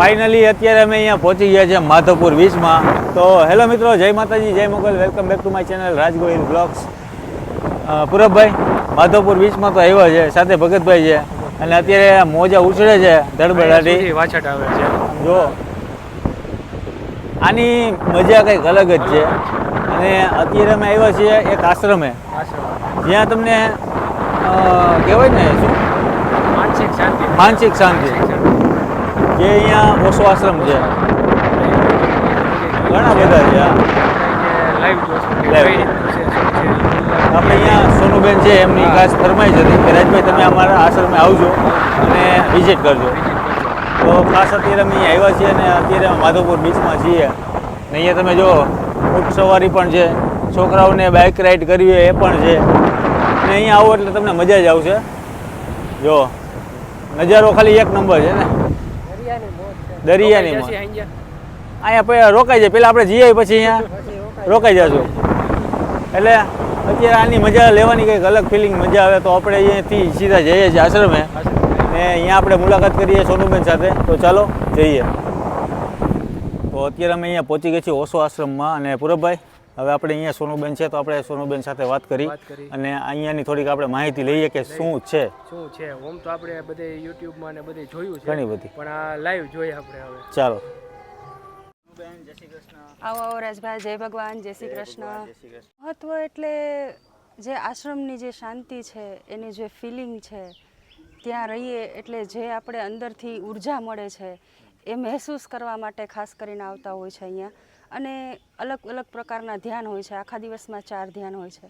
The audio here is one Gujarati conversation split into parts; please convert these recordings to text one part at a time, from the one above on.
ફાઇનલી અત્યારે અમે અહીંયા પહોંચી ગયા છે માધવપુર બીચમાં તો હેલો મિત્રો જય માતાજી જય Mogal. Welcome back to my channel Rajgohil blogs પૂરબભાઈ Madhavpur બીચમાં તો આવ્યા છે સાથે ભગતભાઈ છે. અને અત્યારે મોજા ઉછળે છે ધડબડાટી. વાછટ આવે છે. જો આની મજા કંઈક અલગ જ છે. અને અત્યારે અમે આવ્યા છીએ એક આશ્રમે. આશ્રમ. જ્યાં તમને કહેવાય ને શું? માનસિક શાંતિ. માનસિક શાંતિ. જે અહીંયા ઓશો આશ્રમ છે. ઘણા બધા છે આપણે અહીંયા સોનુબેન છે, એમની ખાસ ફરમાઈ છે કે, રાજભાઈ, તમે અમારા આશ્રમે આવજો અને વિઝિટ કરજો. તો ખાસ અત્યારે અમે અહીંયા આવ્યા છીએ અને અત્યારે માધવપુર બીચમાં છીએ. ને અહીંયા તમે જો ઊંટ સવારી પણ છે. છોકરાઓને બાઇક રાઈડ કરવી હોય એ પણ છે. અને અહીંયા આવો એટલે તમને મજા જ આવશે. જો નજારો ખાલી એક નંબર છે ને. દરિયાની ગયા. અહીંયા. રોકાઈ જાય. પેલા આપણે જઈએ પછી અહીંયા. રોકાઈ જશું. એટલે અત્યારે આની મજા લેવાની કંઈક અલગ ફિલિંગ મજા આવે તો આપણે અહીંયાથી સીધા જઈએ છીએ આશ્રમે. ને અહીંયા આપણે મુલાકાત કરીએ સોનુબેન સાથે. તો ચાલો જઈએ. તો અત્યારે અમે અહીંયા પહોંચી ગયા છીએ ઓશો આશ્રમમાં અને પૂરબભાઈ હવે આપણે અહીંયા સોનુબેન છે તો આપણે સોનુબેન સાથે વાત કરી અને અહીંયાની થોડીક આપણે માહિતી લઈએ કે શું છે. શું છે? ઓમ તો આપણે બધે યુટ્યુબમાં ને બધે જોયું છે. ઘણી બધી. પણ આ લાઈવ જોઈએ આપણે હવે. ચાલો. આવો આવો રાજભાઈ જય ભગવાન જય શ્રી કૃષ્ણ. મહત્વ એટલે જે આશ્રમની જે શાંતિ છે એની જે ફિલિંગ છે ત્યાં રહીએ એટલે જે આપણે અંદરથી ઊર્જા મળે છે એ મહેસૂસ કરવા માટે ખાસ કરીને આવતા હોય છે અહીંયા. અને અલગ અલગ પ્રકારના ધ્યાન હોય છે. આખા દિવસમાં ચાર ધ્યાન હોય છે.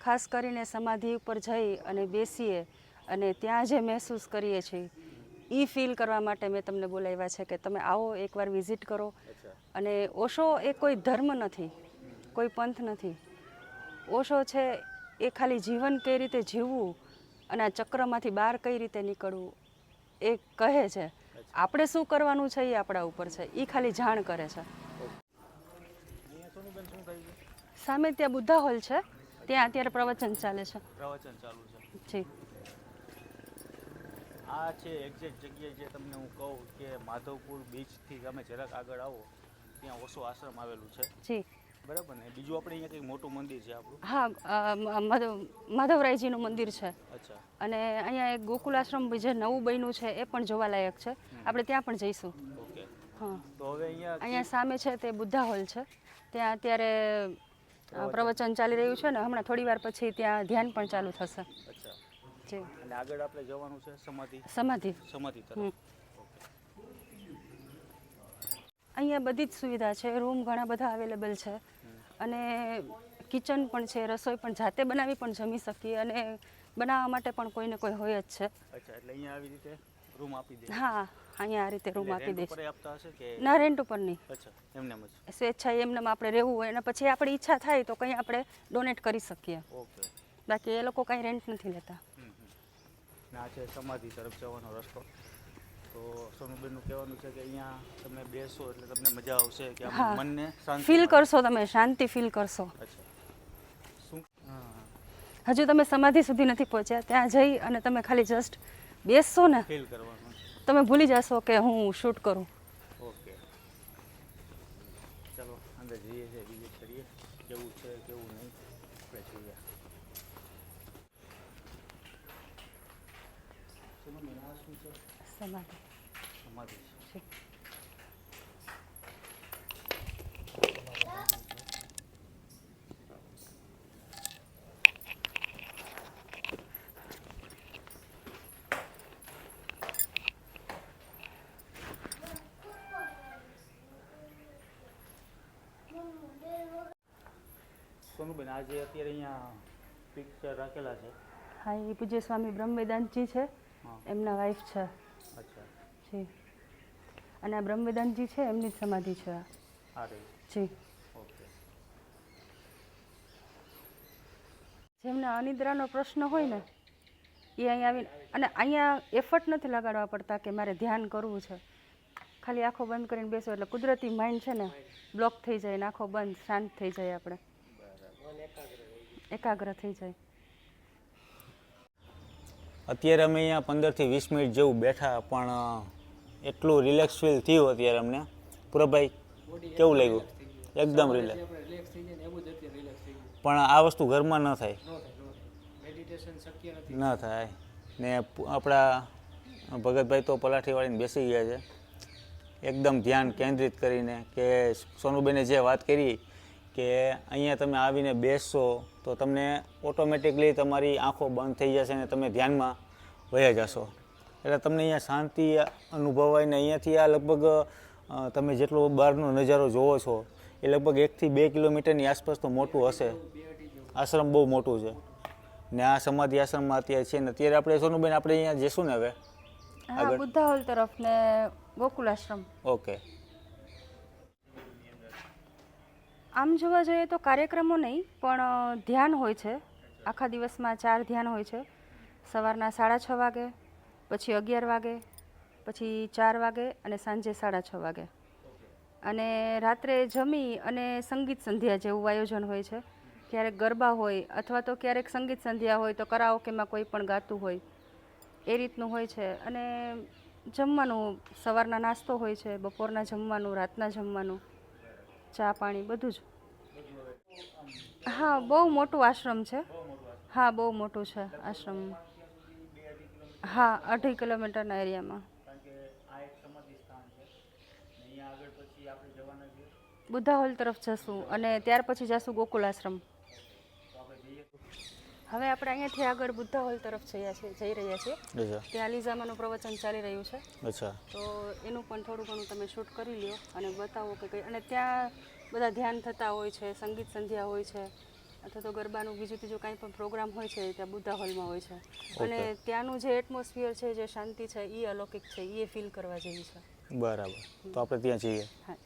ખાસ કરીને સમાધિ ઉપર જઈ અને બેસીએ અને ત્યાં જે મહેસૂસ કરીએ છીએ એ ફીલ કરવા માટે મેં તમને બોલાવ્યા છે કે તમે આવો, એકવાર વિઝિટ કરો. અને ઓશો એ કોઈ ધર્મ નથી, કોઈ પંથ નથી. ઓશો છે એ ખાલી જીવન કઈ રીતે જીવવું અને આ ચક્રમાંથી બહાર કઈ રીતે નીકળવું, એ કહે છે. આપણે શું કરવાનું છે એ આપણા ઉપર છે. એ ખાલી જાણ કરે છે. સામે ત્યાં બુદ્ધા હોલ છે. ત્યાં અત્યારે પ્રવચન ચાલે છે. પ્રવચન ચાલુ છે. જી. આ છે એક્ઝેક્ટ જગ્યાએ જે તમને હું કહું કે માધવપુર બીચથી તમે જરાક આગળ આવો ત્યાં ઓશો આશ્રમ આવેલું છે. જી. બરાબર ને? બીજું આપણે અહીંયા કંઈક મોટું મંદિર છે આપણું. હા માધવ માધવરાયજીનું મંદિર છે. અચ્છા. અને અહીંયા એક ગોકુલ આશ્રમ જે નવું બન્યું છે એ પણ જોવાલાયક છે. આપણે ત્યાં પણ જઈશું. ઓકે. હા. તો હવે અહીંયા અહીંયા સામે છે તે બુદ્ધા હોલ છે. ત્યાં અત્યારે પ્રવચન ચાલી રહ્યું છે ને હમણાં થોડી વાર પછી ત્યાં ધ્યાન પણ ચાલુ થશે. જી. અને આગળ આપણે જવાનું છે સમાધિ? સમાધિ. સમાધિ તરફ. અહીંયા બધી જ સુવિધા છે રૂમ ઘણા બધા અવેલેબલ છે. અને કિચન પણ છે રસોઈ પણ જાતે બનાવી પણ જમી શકીએ અને બનાવવા માટે પણ કોઈને કોઈ હોય જ છે. અચ્છા એટલે અહીંયા આવી રીતે રૂમ આપી દે. હા અહીંયા આ રીતે રૂમ આપી દે. ના રેન્ટ ઉપર નહીં. અચ્છા એમને જ. સ્વેચ્છાએ એમને આપણે રહેવું હોય અને પછી આપણી ઈચ્છા થાય તો કંઈ આપણે ડોનેટ કરી શકીએ. ઓકે. બાકી એ લોકો કંઈ રેન્ટ નથી લેતા. ને છે સમાધિ તરફ જવાનો રસ્તો. તો સોનુબેનનું કહેવાનું છે કે અહીંયા તમે બેસો એટલે તમને મજા આવશે કે હા. મનને શાંતિ ફીલ કરશો તમે શાંતિ ફીલ કરશો. હજુ તમે સમાધિ સુધી નથી પહોંચ્યા ત્યાં જઈ અને તમે ખાલી જસ્ટ બેસશો ને. ફીલ કરવાનું. તમે ભૂલી જશો કે હું શૂટ કરું. ઓકે. ચલો અંદર જઈએ છીએ વિઝિટ કરીએ કેવું છે કેવું નહીં આપણે જોઈએ. છે? સમાધિ. સમાધિ છે છે. સોનુબેન આજે અત્યારે અહીંયા પિક્ચર રાખેલા છે. હા એ પૂજ્ય સ્વામી બ્રહ્મવેદાંતજી છે. એમના વાઈફ છે. અચ્છા. જી. અને આ બ્રહ્મવેદાંતજી છે એમની જ સમાધિ છે. આ. જી. ઓકે. જેમને અનિદ્રાનો પ્રશ્ન હોય ને એ અહીંયા આવીને અને અહીંયા એફર્ટ નથી લગાડવા પડતા કે મારે ધ્યાન કરવું છે. ખાલી આંખો બંધ કરીને બેસો એટલે કુદરતી માઇન્ડ છે ને બ્લોક થઈ જાય ને આંખો બંધ શાંત થઈ જાય આપણે. એકાગ્ર થઈ જાય. અત્યારે અમે અહીંયા પંદરથી વીસ મિનિટ જેવું બેઠા પણ એટલું રિલેક્સ ફીલ થયું અત્યારે અમને. પૂરબભાઈ કેવું લાગ્યું? એકદમ રિલેક્સ પણ આ વસ્તુ ઘરમાં ન થાય. ન થાય ન થાય. મેડિટેશન શક્ય નથી. ન થાય. ને આપણા ભગતભાઈ તો પલાઠી વાળીને બેસી ગયા છે. એકદમ ધ્યાન કેન્દ્રિત કરીને કે સોનુબેને જે વાત કરી કે અહીંયા તમે આવીને બેસશો તો તમને ઓટોમેટિકલી તમારી આંખો બંધ થઈ જશે અને તમે ધ્યાનમાં વયા જશો. એટલે તમને અહીંયા શાંતિ અનુભવાય ને અહીંયાથી આ લગભગ તમે જેટલો બહારનો નજારો જોવો છો એ લગભગ એકથી બે કિલોમીટરની આસપાસ તો મોટું હશે. આશ્રમ બહુ મોટું છે. ને આ સમાધિ આશ્રમમાં અત્યારે છે ને અત્યારે આપણે સોનુબેન આપણે અહીંયા જઈશું ને હવે? બુદ્ધા હોલ તરફ ને ગોકુલ આશ્રમ. ઓકે. આમ જોવા જઈએ તો કાર્યક્રમો નહીં, પણ ધ્યાન હોય છે. આખા દિવસમાં ચાર ધ્યાન હોય છે. સવારના સાડા છ વાગે, પછી અગિયાર વાગે, પછી ચાર વાગે અને સાંજે સાડા છ વાગે. અને રાત્રે જમી અને સંગીત સંધ્યા જેવું આયોજન હોય છે. ક્યારેક ગરબા હોય અથવા તો ક્યારેક સંગીત સંધ્યા હોય તો કરાઓકેમાં કોઈ પણ ગાતું હોય. એ રીતનું હોય છે. અને જમવાનું, સવારના નાસ્તો હોય છે, બપોરના જમવાનું, રાતના જમવાનું. ચા પાણી બધું જ. હા, બહુ મોટું આશ્રમ છે. હા, બહુ મોટું છે આશ્રમ. હા, અઢી કિલોમીટરના એરિયામાં. બુદ્ધા હોલ તરફ જશું અને ત્યાર પછી જશું ગોકુલ આશ્રમ. હવે આપણે અહીંયાથી આગળ બુદ્ધા હોલ તરફ જઈએ છીએ જઈ રહ્યા છીએ. ત્યાં લીઝામાનું પ્રવચન ચાલી રહ્યું છે. અચ્છા. તો એનું પણ થોડું ઘણું તમે શૂટ કરી લ્યો અને બતાવો કે કઈ અને ત્યાં બધા ધ્યાન થતા હોય છે સંગીત સંધ્યા હોય છે અથવા તો ગરબાનું બીજું ત્રીજું કાંઈ પણ પ્રોગ્રામ હોય છે ત્યાં બુદ્ધા હોલમાં હોય છે. અને ત્યાંનું જે એટમોસ્ફિયર છે જે શાંતિ છે એ અલૌકિક છે એ ફીલ કરવા જેવી છે. બરાબર. તો આપણે ત્યાં જઈએ. હા.